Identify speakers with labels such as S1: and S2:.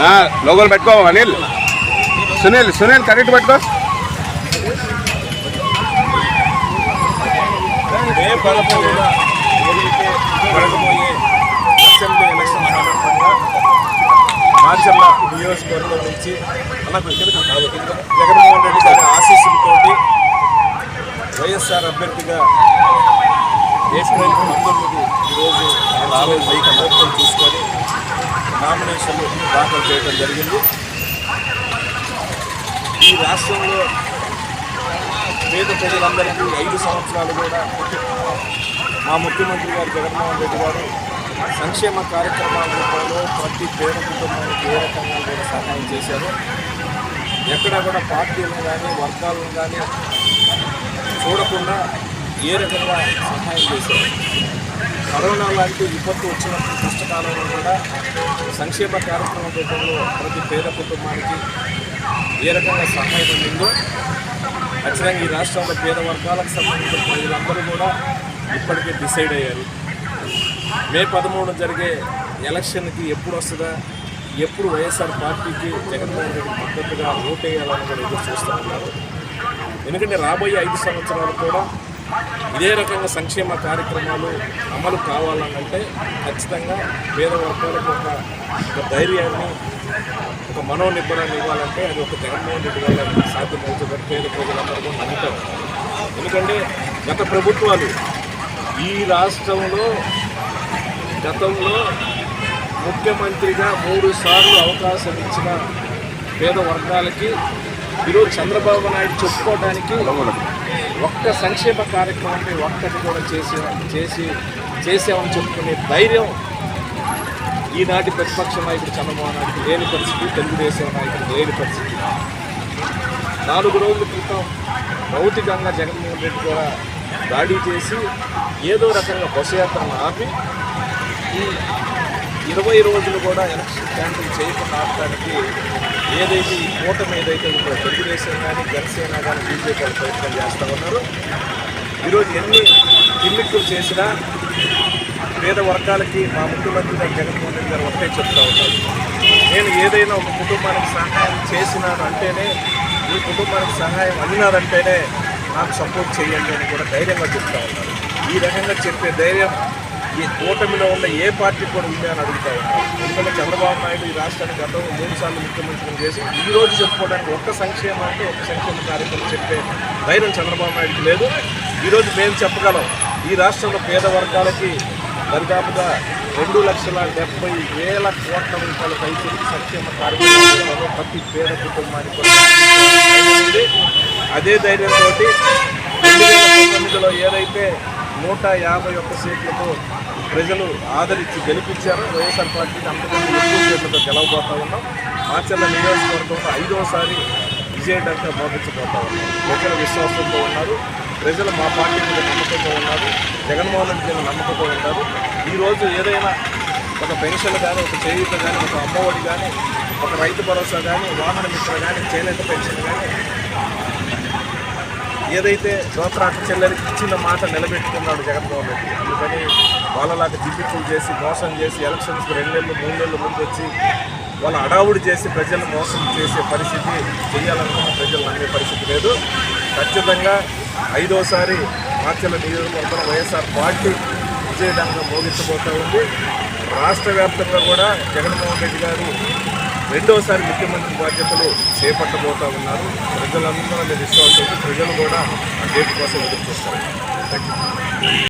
S1: నా లోగోలు పెట్టుకో అనిల్. సునీల్ సునీల్ కరెక్ట్ పెట్టుకో
S2: పదకొండున ఏదైతే జరగబోయే అసెంబ్లీ ఎలక్షన్ సందర్భంగా మాచర్ల నియోజకవర్గం నుంచి అలా జగన్మోహన్ రెడ్డి గారి ఆశీస్సులతోటి వైఎస్ఆర్ అభ్యర్థిగా ఏప్రిల్ పంతొమ్మిది ఈరోజు రాబోయే పైకి ముహూర్తం చూసుకొని నామినేషన్లు దాఖలు చేయడం జరిగింది. ఈ రాష్ట్రంలో పేద ప్రజలందరికీ ఐదు సంవత్సరాలు కూడా మా ముఖ్యమంత్రి గారు జగన్మోహన్ రెడ్డి గారు సంక్షేమ కార్యక్రమాల రూపంలో ప్రతి పేద కుటుంబానికి ఏ రకంగా కూడా సహాయం చేశారు. ఎక్కడ కూడా పార్టీలను కానీ వర్గాలను కానీ చూడకుండా ఏ రకంగా సహాయం చేశారు. కరోనా లాంటి విపత్తు వచ్చినప్పుడు కష్టకాలంలో కూడా సంక్షేమ కార్యక్రమం రూపంలో ప్రతి పేద కుటుంబానికి ఏ రకంగా సహాయం ఉందో ఖచ్చితంగా ఈ రాష్ట్రంలో పేద వర్గాలకు సంబంధించిన ప్రజలందరూ కూడా ఇప్పటికే డిసైడ్ అయ్యారు. మే పదమూడు జరిగే ఎలక్షన్కి ఎప్పుడు వస్తుందా? ఎప్పుడు వైఎస్ఆర్ పార్టీకి జగన్మోహన్ రెడ్డి మద్దతుగా ఓటేయాలని కూడా ఎదురు చూస్తూ ఉన్నారు. ఎందుకంటే రాబోయే ఐదు సంవత్సరాలు కూడా ఇదే రకంగా సంక్షేమ కార్యక్రమాలు అమలు కావాలనంటే ఖచ్చితంగా పేద వర్గాలకు ఒక ఒక ధైర్యాన్ని ఒక మనోనిబ్బరాన్ని ఇవ్వాలంటే అది ఒక జగన్మోహన్ రెడ్డి వల్ల సాధ్యమవుతుందని పేద ప్రజలందరూ నమ్ముతారు. ఎందుకంటే గత ప్రభుత్వాలు ఈ రాష్ట్రంలో గతంలో ముఖ్యమంత్రిగా మూడు సార్లు అవకాశం ఇచ్చిన పేద వర్గాలకి ఈరోజు చంద్రబాబు నాయుడు చెప్పుకోవడానికి ఒక్క సంక్షేమ కార్యక్రమాన్ని ఒక్కటి కూడా చేసి చేసి చేసామని చెప్పుకునే ధైర్యం ఈనాటి ప్రతిపక్ష నాయకుడు చంద్రబాబు నాయుడు లేని పరిస్థితి తెలుగుదేశం నాయకుడు లేని పరిస్థితి. నాలుగు రోజుల క్రితం భౌతికంగా జగన్మోహన్ రెడ్డి కూడా దాడి చేసి ఏదో రకంగా బస్సు యాత్రను ఆపి ఈ ఇరవై రోజులు కూడా ఎలక్షన్ క్యాంపెయిన్ చేయకుండా ఆపడానికి ఏదైతే ఈ కూటమి ఏదైతే ఉందో తెలుగుదేశం కానీ జనసేన కానీ బీజేపీ వాళ్ళు ప్రయత్నం చేస్తూ ఉన్నారు. ఈరోజు ఎన్ని గిమ్మిక్కులు చేసినా పేద వర్గాలకి మా ముఖ్యమంత్రి గారు జగన్మోహన్ రెడ్డి గారు ఒకటే చెప్తా ఉన్నారు. నేను ఏదైనా ఒక కుటుంబానికి సహాయం చేసినాను అంటేనే ఈ కుటుంబానికి సహాయం అందినారంటేనే నాకు సపోర్ట్ చేయండి అని కూడా ధైర్యంగా చెప్తా ఉన్నారు. ఈ రకంగా చెప్పే ధైర్యం ఈ కూటమిలో ఉన్న ఏ పార్టీ కూడా ఉంది అని అడుగుతా ఉన్నారు ఎందుకంటే చంద్రబాబు నాయుడు ఈ రాష్ట్రానికి గతంలో మూడు సార్లు ముఖ్యమంత్రిని చేసి ఈ రోజు చెప్పుకోవడానికి ఒక్క సంక్షేమం అంటే ఒక సంక్షేమ కార్యక్రమం చెప్పే ధైర్యం చంద్రబాబు నాయుడుకి లేదు ఈరోజు మేము చెప్పగలం ఈ రాష్ట్రంలో పేద వర్గాలకి దరిదాపుగా రెండు లక్షల డెబ్బై వేల కోట్ల రూపాయల పైసలు సంక్షేమ కార్యక్రమాలలో ప్రతి పేద కుటుంబానికి కూడా ఉంది. అదే ధైర్యంతో రెండు వేల పంతొమ్మిదిలో ఏదైతే నూట యాభై ఒక్క సీట్లతో ప్రజలు ఆదరించి గెలిపించారు. వైఎస్ఆర్ పార్టీకి అంతకంటే ఎక్కువ సీట్లతో గెలవబోతా ఉన్నాం. మాచర్ల నియోజకవర్గంలో ఐదోసారి విజయడంగా మోగించబోతా ఉన్నాం. ప్రజల విశ్వాసంతో ఉన్నారు. ప్రజలు మా పార్టీ మీద నమ్మకంతో ఉన్నారు. జగన్మోహన్ రెడ్డి మీద నమ్మకంతో ఉంటారు ఈరోజు ఏదైనా ఒక పెన్షన్ కానీ ఒక చేయూత కానీ ఒక అమ్మఒడి కానీ ఒక రైతు భరోసా కానీ వాహన మిత్ర కానీ చేనేత పెన్షన్ కానీ ఏదైతే దోతరాట చెల్లెలకి ఇచ్చిన మాట నిలబెట్టుకున్నాడు జగన్మోహన్ రెడ్డి అందుకని వాళ్ళలాగా దిబ్బిక్కులు చేసి మోసం చేసి ఎలక్షన్స్కి రెండు నెలలు మూడు నెలలు ముందు వచ్చి వాళ్ళ అడావుడి చేసి ప్రజలను మోసం చేసే పరిస్థితి చేయాలనుకున్న ప్రజలు నమ్మే పరిస్థితి లేదు. ఖచ్చితంగా ఐదోసారి మార్చల నియోజకవర్గంలో వైఎస్ఆర్ పార్టీ విజయదంగా మోగించబోతూ ఉంది. రాష్ట్ర వ్యాప్తంగా కూడా జగన్మోహన్ రెడ్డి గారు రెండోసారి ముఖ్యమంత్రి బాధ్యతలు చేపట్టబోతా ఉన్నారు. ప్రజలందరూ విశ్వాసం ప్రజలు కూడా ఆ డేట్ కోసం ఎదురు చూస్తారు. Thank you